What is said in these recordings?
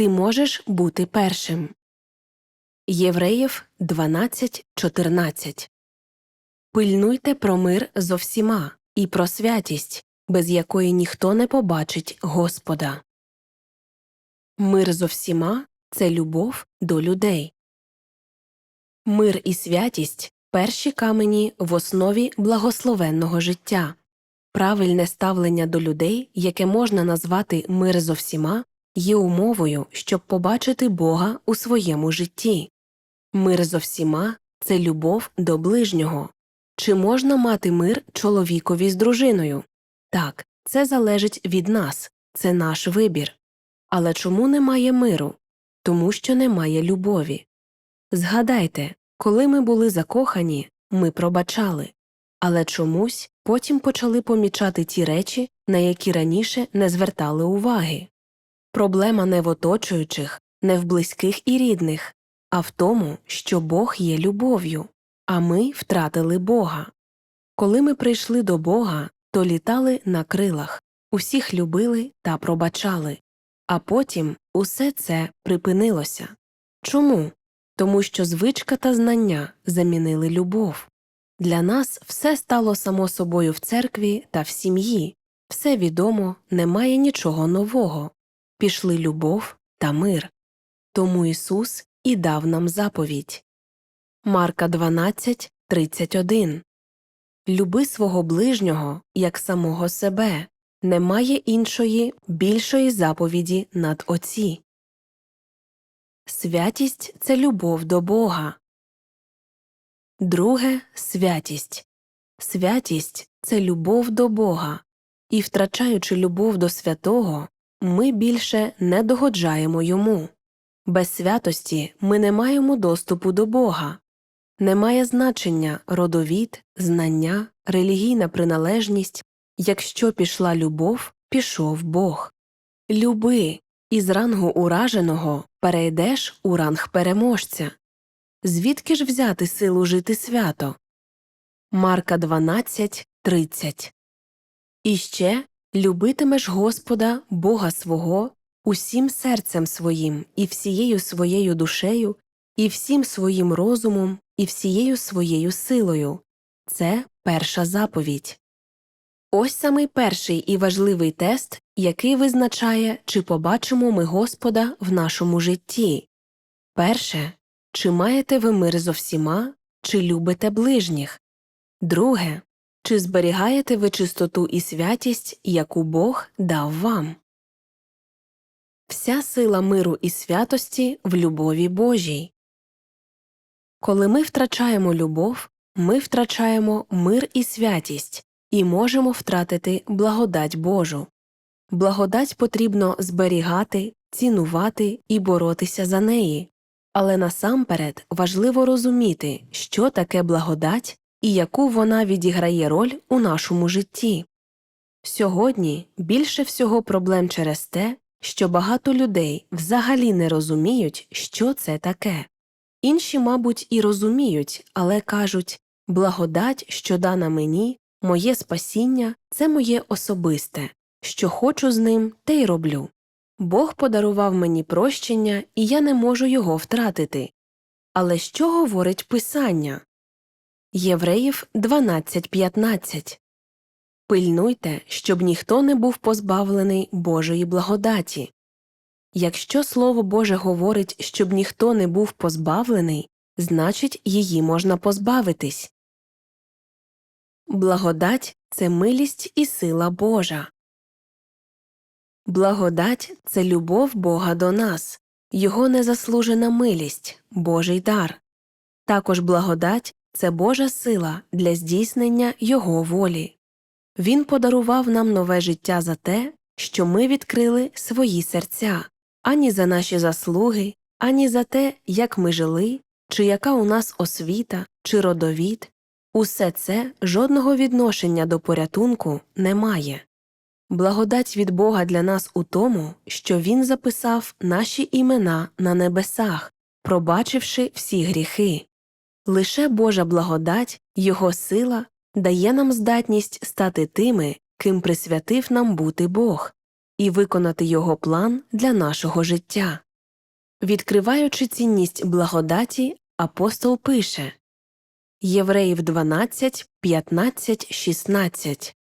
ти можеш бути першим. Євреїв 12.14 Пильнуйте про мир зо всіма і про святість, без якої ніхто не побачить Господа. Мир зо всіма це любов до людей. Мир і святість перші камені в основі благословенного життя. Правильне ставлення до людей, яке можна назвати мир зо всіма, є умовою, щоб побачити Бога у своєму житті. Мир зо всіма це любов до ближнього. Чи можна мати мир чоловікові з дружиною? Так, це залежить від нас, це наш вибір. Але чому немає миру? Тому що немає любові. Згадайте, коли ми були закохані, ми пробачали, але чомусь потім почали помічати ті речі, на які раніше не звертали уваги. Проблема не в оточуючих, не в близьких і рідних, а в тому, що Бог є любов'ю, а ми втратили Бога. Коли ми прийшли до Бога, то літали на крилах, усіх любили та пробачали, а потім усе це припинилося. Чому? Тому що звичка та знання замінили любов. Для нас все стало само собою в церкві та в сім'ї, все відомо, немає нічого нового. Пішли любов та мир. Тому Ісус і дав нам заповідь. Марка 12, 31 Люби свого ближнього як самого себе. Немає іншої, більшої заповіді над оці. Святість це любов до Бога. Друге святість. Святість це любов до Бога. І, втрачаючи любов до святого, ми більше не догоджаємо йому. Без святості ми не маємо доступу до Бога. Немає значення родовід, знання, релігійна приналежність. Якщо пішла любов, пішов Бог. Люби, із рангу ураженого перейдеш у ранг переможця. Звідки ж взяти силу жити свято? Марка 12.30 І ще любитимеш Господа, Бога свого, усім серцем своїм, і всією своєю душею, і всім своїм розумом, і всією своєю силою. Це перша заповідь. Ось самий перший і важливий тест, який визначає, чи побачимо ми Господа в нашому житті. Перше чи маєте ви мир зо всіма, чи любите ближніх? Друге чи зберігаєте ви чистоту і святість, яку Бог дав вам? Вся сила миру і святості в любові Божій. Коли ми втрачаємо любов, ми втрачаємо мир і святість і можемо втратити благодать Божу. Благодать потрібно зберігати, цінувати і боротися за неї. Але насамперед важливо розуміти, що таке благодать і яку вона відіграє роль у нашому житті. Сьогодні більше всього проблем через те, що багато людей взагалі не розуміють, що це таке. Інші, мабуть, і розуміють, але кажуть благодать, що дана мені, моє спасіння це моє особисте, що хочу з ним, те й роблю. Бог подарував мені прощення, і я не можу його втратити. Але що говорить Писання? Євреїв 12.15 Пильнуйте, щоб ніхто не був позбавлений Божої благодаті. Якщо Слово Боже говорить, щоб ніхто не був позбавлений, значить її можна позбавитись. Благодать це милість і сила Божа. Благодать це любов Бога до нас, Його незаслужена милість, Божий дар. Також благодать це Божа сила для здійснення Його волі. Він подарував нам нове життя за те, що ми відкрили свої серця, ані за наші заслуги, ані за те, як ми жили, чи яка у нас освіта, чи родовід. Усе це жодного відношення до порятунку не має. Благодать від Бога для нас у тому, що Він записав наші імена на небесах, пробачивши всі гріхи. Лише Божа благодать, Його сила дає нам здатність стати тими, ким присвятив нам бути Бог, і виконати Його план для нашого життя. Відкриваючи цінність благодаті, апостол пише Євреїв 12, 15, 16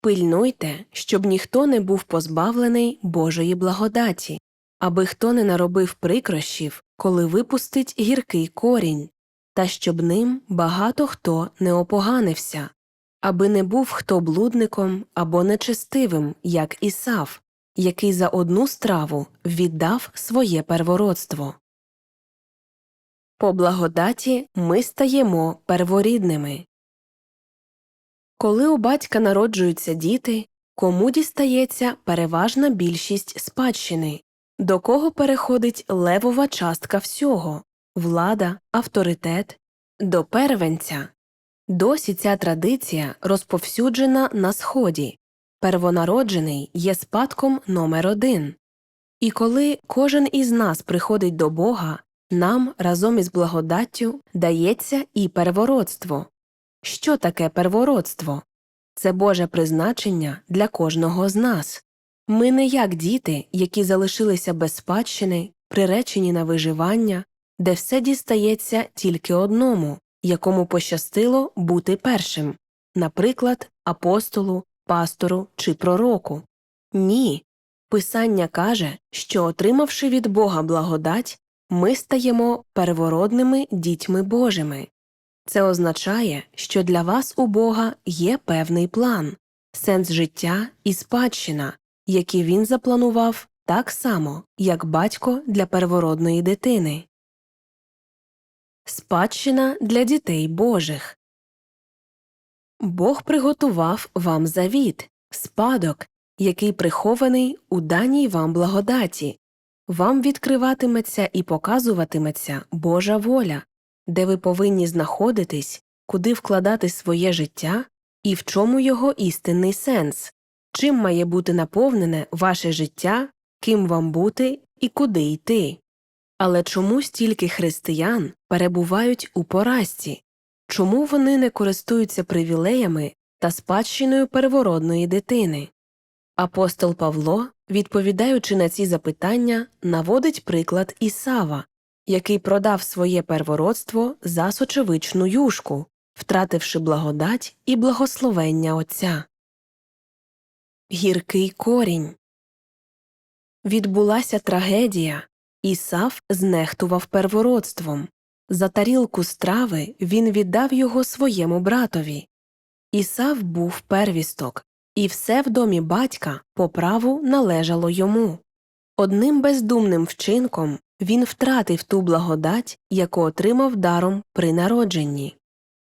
Пильнуйте, щоб ніхто не був позбавлений Божої благодаті, аби хто не наробив прикрощів, коли випустить гіркий корінь, та щоб ним багато хто не опоганився, аби не був хто блудником або нечестивим, як Ісав, який за одну страву віддав своє первородство. По благодаті ми стаємо перворідними. Коли у батька народжуються діти, кому дістається переважна більшість спадщини, до кого переходить левова частка всього влада, авторитет, до первенця. Досі ця традиція розповсюджена на Сході. Первонароджений є спадком номер один. І коли кожен із нас приходить до Бога, нам разом із благодаттю дається і первородство. Що таке первородство? Це Боже призначення для кожного з нас. Ми не як діти, які залишилися без спадщини, приречені на виживання, де все дістається тільки одному, якому пощастило бути першим, наприклад, апостолу, пастору чи пророку. Ні. Писання каже, що, отримавши від Бога благодать, ми стаємо первородними дітьми Божими. Це означає, що для вас у Бога є певний план, сенс життя і спадщина, які він запланував так само, як батько для первородної дитини. Спадщина для дітей Божих Бог приготував вам завіт, спадок, який прихований у даній вам благодаті. Вам відкриватиметься і показуватиметься Божа воля, де ви повинні знаходитись, куди вкладати своє життя і в чому його істинний сенс, чим має бути наповнене ваше життя, ким вам бути і куди йти. Але чому стільки християн перебувають у поразці? Чому вони не користуються привілеями та спадщиною первородної дитини? Апостол Павло, відповідаючи на ці запитання, наводить приклад Ісава, який продав своє первородство за сочевичну юшку, втративши благодать і благословення Отця. Гіркий корінь Відбулася трагедія. Ісав знехтував первородством. За тарілку страви він віддав його своєму братові. Ісав був первісток, і все в домі батька по праву належало йому. Одним бездумним вчинком він втратив ту благодать, яку отримав даром при народженні.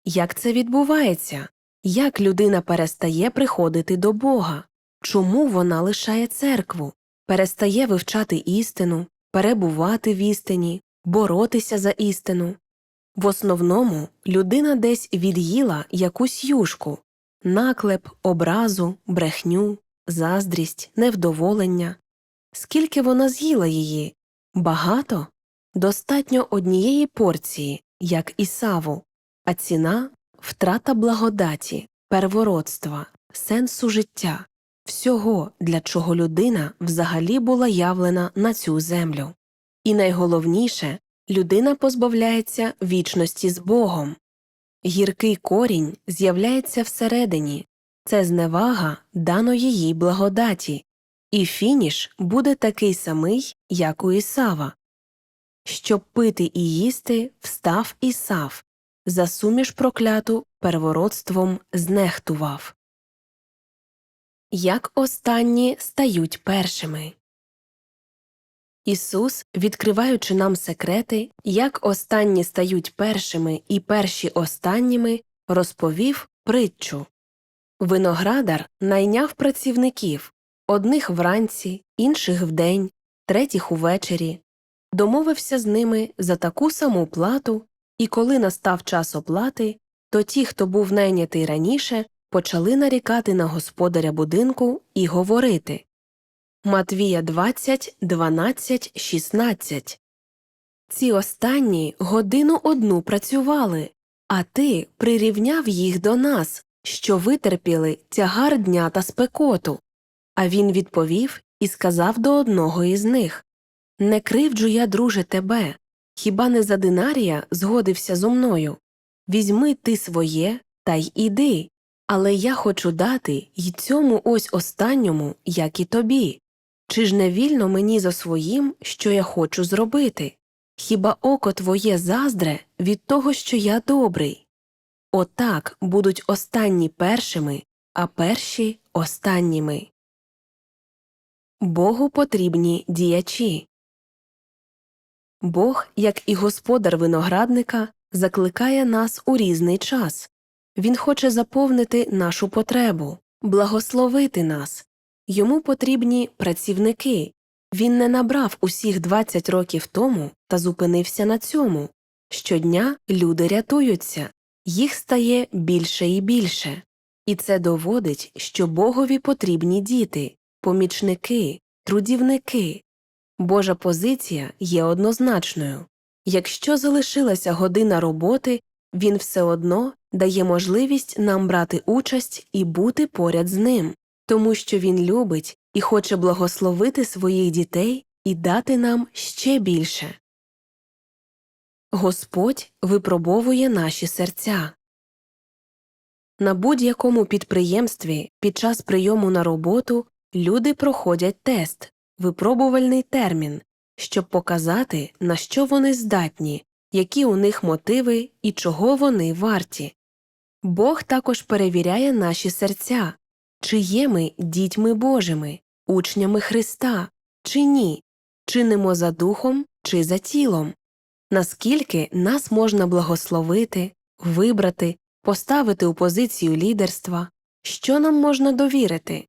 Як це відбувається? Як людина перестає приходити до Бога? Чому вона лишає церкву, перестає вивчати істину, перебувати в істині, боротися за істину? В основному людина десь від'їла якусь юшку наклеп, образу, брехню, заздрість, невдоволення. Скільки вона з'їла її? Багато? Достатньо однієї порції, як і саву, а ціна втрата благодаті, первородства, сенсу життя, всього, для чого людина взагалі була явлена на цю землю. І найголовніше людина позбавляється вічності з Богом. Гіркий корінь з'являється всередині це зневага даної їй благодаті, і фініш буде такий самий, як у Ісава. Щоб пити і їсти, встав Ісав, за суміш прокляту первородством знехтував. Як останні стають першими. Ісус, відкриваючи нам секрети, як останні стають першими і перші останніми, розповів притчу. Виноградар найняв працівників одних вранці, інших вдень, третіх увечері, домовився з ними за таку саму плату, і коли настав час оплати, то ті, хто був найнятий раніше, почали нарікати на господаря будинку і говорити Матвія 20, 12, 16 Ці останні годину одну працювали, а ти прирівняв їх до нас, що витерпіли тягар дня та спекоту. А він відповів і сказав до одного із них Не кривджу я, друже, тебе. Хіба не за динарія згодився зо мною? Візьми ти своє та й іди. Але я хочу дати й цьому ось останньому, як і тобі. Чи ж не вільно мені за своїм, що я хочу зробити? Хіба око твоє заздре від того, що я добрий? Отак будуть останні першими, а перші останніми. Богу потрібні діячі. Бог, як і господар виноградника, закликає нас у різний час. Він хоче заповнити нашу потребу, благословити нас. Йому потрібні працівники. Він не набрав усіх 20 років тому та зупинився на цьому. Щодня люди рятуються, їх стає більше і більше. І це доводить, що Богові потрібні діти, помічники, трудівники. Божа позиція є однозначною. Якщо залишилася година роботи, він все одно дає можливість нам брати участь і бути поряд з ним, тому що він любить і хоче благословити своїх дітей і дати нам ще більше. Господь випробовує наші серця. На будь-якому підприємстві під час прийому на роботу люди проходять тест, випробувальний термін, щоб показати, на що вони здатні, які у них мотиви і чого вони варті. Бог також перевіряє наші серця, чи є ми дітьми Божими, учнями Христа, чи ні, чинимо за духом чи за тілом, наскільки нас можна благословити, вибрати, поставити у позицію лідерства, що нам можна довірити.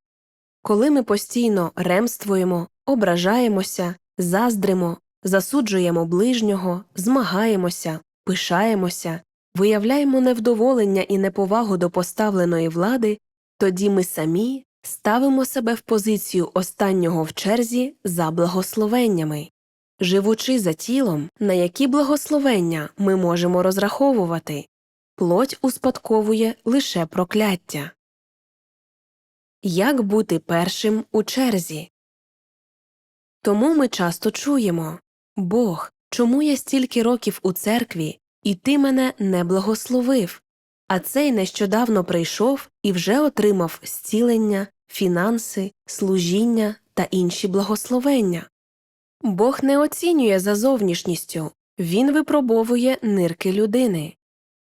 Коли ми постійно ремствуємо, ображаємося, заздримо, засуджуємо ближнього, змагаємося, пишаємося, виявляємо невдоволення і неповагу до поставленої влади, тоді ми самі ставимо себе в позицію останнього в черзі за благословеннями. Живучи за тілом, на які благословення ми можемо розраховувати, плоть успадковує лише прокляття. Як бути першим у черзі? Тому ми часто чуємо Бог, чому я стільки років у церкві, і ти мене не благословив, а цей нещодавно прийшов і вже отримав зцілення, фінанси, служіння та інші благословення. Бог не оцінює за зовнішністю, він випробовує нирки людини.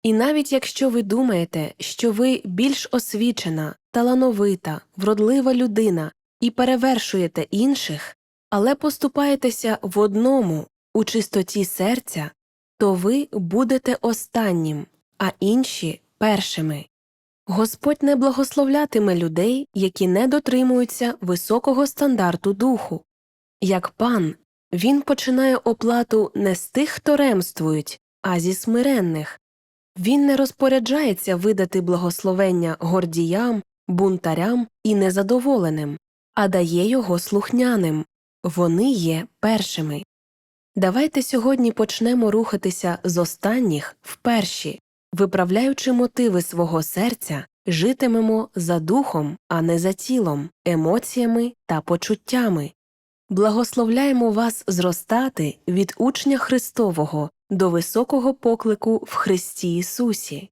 І навіть якщо ви думаєте, що ви більш освічена, талановита, вродлива людина і перевершуєте інших, але поступаєтеся в одному у чистоті серця, то ви будете останнім, а інші першими. Господь не благословлятиме людей, які не дотримуються високого стандарту духу. Як пан, він починає оплату не з тих, хто ремствують, а зі смиренних. Він не розпоряджається видати благословення гордіям, бунтарям і незадоволеним, а дає його слухняним вони є першими. Давайте сьогодні почнемо рухатися з останніх в перші, виправляючи мотиви свого серця, житимемо за духом, а не за тілом, емоціями та почуттями. Благословляємо вас зростати від учня Христового до високого поклику в Христі Ісусі.